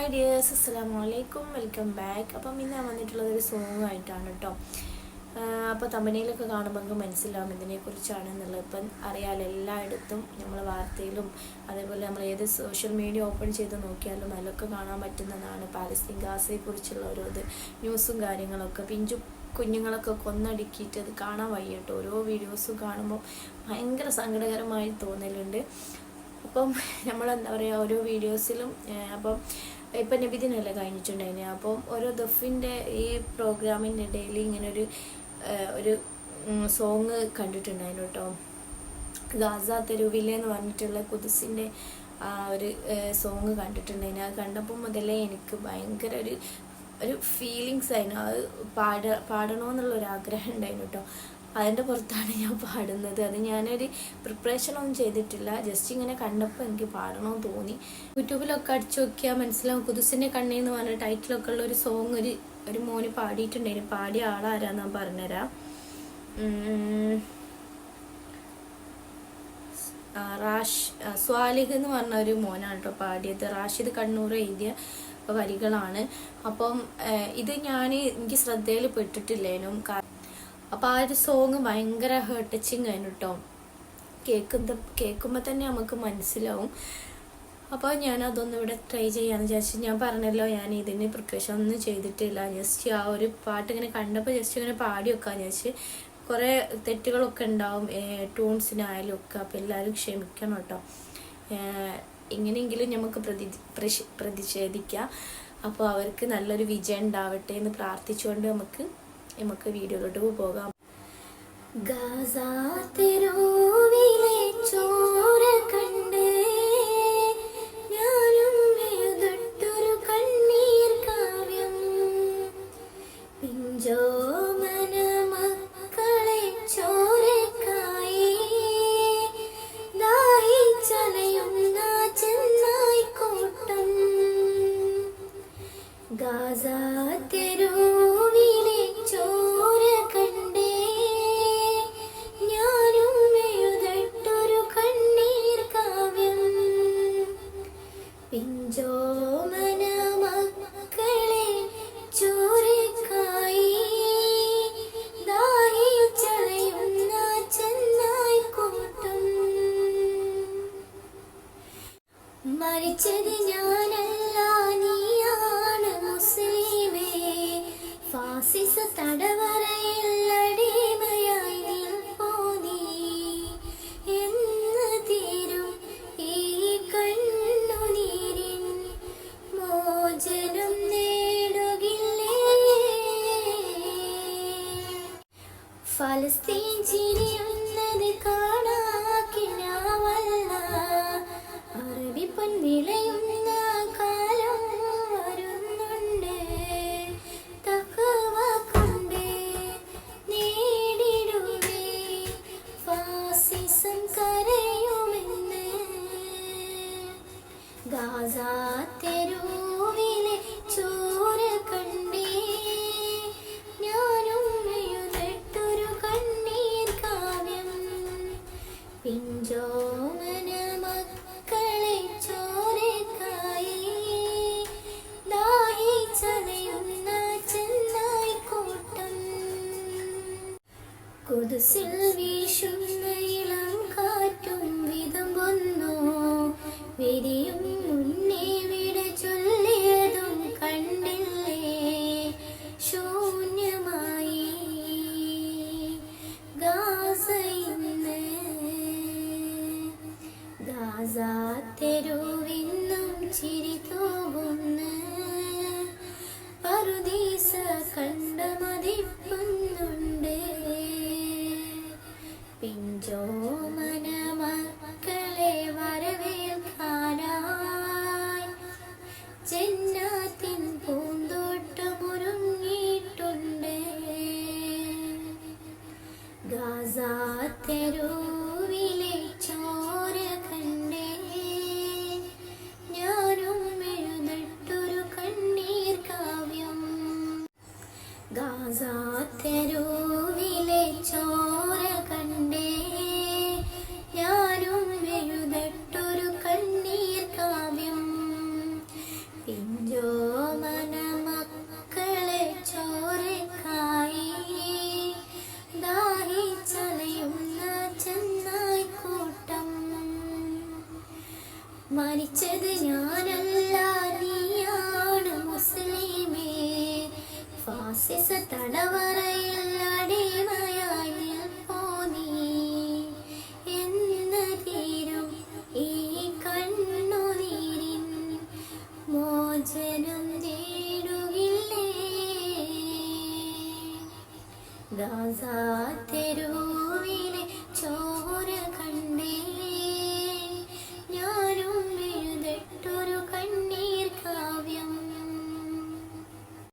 Hi dears അസ്സാം വലൈക്കും welcome back അപ്പം ഇന്ന് ഞാൻ വന്നിട്ടുള്ളത് ഒരു സോങ് ആയിട്ടാണ് കേട്ടോ അപ്പോൾ തമ്പനയിലൊക്കെ കാണുമ്പോൾ നമുക്ക് മനസ്സിലാവും ഇതിനെക്കുറിച്ചാണ് എന്നുള്ളത് ഇപ്പം അറിയാലോ എല്ലായിടത്തും നമ്മൾ വാർത്തയിലും അതേപോലെ നമ്മൾ ഏത് സോഷ്യൽ മീഡിയ ഓപ്പൺ ചെയ്ത് നോക്കിയാലും അതിലൊക്കെ കാണാൻ പറ്റുന്നതാണ് പാലസ്തീൻ ഗാസയെക്കുറിച്ചുള്ള ഓരോ ഇത് ന്യൂസും കാര്യങ്ങളൊക്കെ. പിഞ്ചു കുഞ്ഞുങ്ങളൊക്കെ കൊന്നടുക്കിയിട്ട് അത് കാണാൻ വയ്യട്ടോ. ഓരോ വീഡിയോസും കാണുമ്പോൾ ഭയങ്കര സങ്കടകരമായി തോന്നലുണ്ട്. അപ്പം നമ്മൾ എന്താ പറയുക ഓരോ വീഡിയോസിലും അപ്പം ഇപ്പം നബിദിനല്ലേ കഴിഞ്ഞിട്ടുണ്ടായിന് അപ്പം ഓരോ ദഫിന്റെ ഈ പ്രോഗ്രാമിന്റെ ഇടയിൽ ഇങ്ങനെ ഒരു ഒരു സോങ് കണ്ടിട്ടുണ്ടായിരുന്നു കേട്ടോ ഗാസ തെരുവിലെ എന്ന് പറഞ്ഞിട്ടുള്ള കുതിസിന്റെ ആ ഒരു സോങ് കണ്ടിട്ടുണ്ടായിരുന്നു. അത് കണ്ടപ്പോൾ മുതലേ എനിക്ക് ഭയങ്കര ഒരു ഒരു ഫീലിങ്സ് ആയിരുന്നു. അത് പാട പാടണമെന്നുള്ള ഒരു ആഗ്രഹം ഉണ്ടായിരുന്നു കേട്ടോ അതിന്റെ പുറത്താണ് ഞാൻ പാടുന്നത്. അത് ഞാനൊരു പ്രിപ്പറേഷൻ ഒന്നും ചെയ്തിട്ടില്ല. ജസ്റ്റ് ഇങ്ങനെ കണ്ടപ്പോൾ എനിക്ക് പാടണമെന്ന് തോന്നി. യൂട്യൂബിലൊക്കെ അടിച്ചു നോക്കിയാൽ മനസ്സിലാവും. കുതിസിന്റെ കണ്ണേ എന്ന് പറഞ്ഞ ടൈറ്റിലൊക്കെ ഉള്ള ഒരു സോങ് ഒരു ഒരു മോന് പാടിയിട്ടുണ്ടായിരുന്നു പാടിയ ആളാരാന്ന് ഞാൻ പറഞ്ഞുതരാം. റാഷ് സ്വാലിഹ് എന്ന് പറഞ്ഞ ഒരു മോനാണ് കേട്ടോ പാടിയത്. റാഷിദ് കണ്ണൂർ എഴുതിയ വരികളാണ്. അപ്പം ഇത് ഞാൻ എനിക്ക് ശ്രദ്ധയിൽ പെട്ടിട്ടില്ലേനും. അപ്പം ആ ഒരു സോങ് ഭയങ്കര ഹേർട്ട് ടച്ചിങ് ആയിരുന്നു കേട്ടോ കേൾക്കുന്ന കേൾക്കുമ്പോൾ തന്നെ നമുക്ക് മനസ്സിലാവും. അപ്പോൾ ഞാൻ അതൊന്നും ഇവിടെ ട്രൈ ചെയ്യാന്ന് വിചാരിച്ചു ഞാൻ പറഞ്ഞല്ലോ ഞാൻ ഇതിന് പ്രിപ്പറേഷൻ ഒന്നും ചെയ്തിട്ടില്ല. ജസ്റ്റ് ആ ഒരു പാട്ട് ഇങ്ങനെ കണ്ടപ്പോൾ ജസ്റ്റ് ഇങ്ങനെ പാടി വെക്കാൻ വിചാരിച്ച് കുറേ തെറ്റുകളൊക്കെ ഉണ്ടാവും. ടൂൺസിനായാലും ഒക്കെ. അപ്പോൾ എല്ലാവരും ക്ഷമിക്കണം കേട്ടോ എങ്ങനെയെങ്കിലും നമുക്ക് പ്രതി പ്രതിഷേധിക്കാം. അപ്പോൾ അവർക്ക് നല്ലൊരു വിജയം ഉണ്ടാവട്ടെ എന്ന് പ്രാർത്ഥിച്ചുകൊണ്ട് നമുക്ക് നമുക്ക് വീഡിയോയിലോട്ട് പോകാം. ഗാസ തെരുവിലെ ചോര മരിച്ചത് ഞാനല്ല നീയാണ് മുസ്ലിമേ. ഫാസിസ തടവറയിൽ അടിമയായി എന്ന് തീരും ഈ കണ്ണുനീരിൻ മോചനം നേടുകില്ലേ. ഫലസ്തീൻ ചിരിയുന്നത് കാണാക്കിനാവല്ല അറബി കാലം വരുന്നുണ്ട്. തക്കവ കൊണ്ട് നേടിടുവേ. ഫാസിസം കരയുമെന്ന്. ഗാസ ചോര കണ്ടേ. ഞാനും എഴുതട്ടൊരു കണ്ണീർ കാവ്യം. പിഞ്ചോമന കുതിസിൽ വീശുന്ന ഇളം കാറ്റും വിതുമ്പുന്നു വിരിയും മുന്നേ വിട ചൊല്ലിയതും കണ്ടില്ലേ? ശൂന്യമായി ഗാസ ഇന്ന്. ഗാസ തെരുവിന്നും ചിരി തെരുവിലെ മരിച്ചത് ഞാനല്ല നീയാണ് മുസ്ലിമേ. ഫാസിസ തടവറയിൽ അടിമയായി നിൽപ്പോ നീ എന്ന് തീരും ഈ കണ്ണുനീരിൻ മോചനം നേടുകില്ലേ? ഗാസ തെരുവിലെ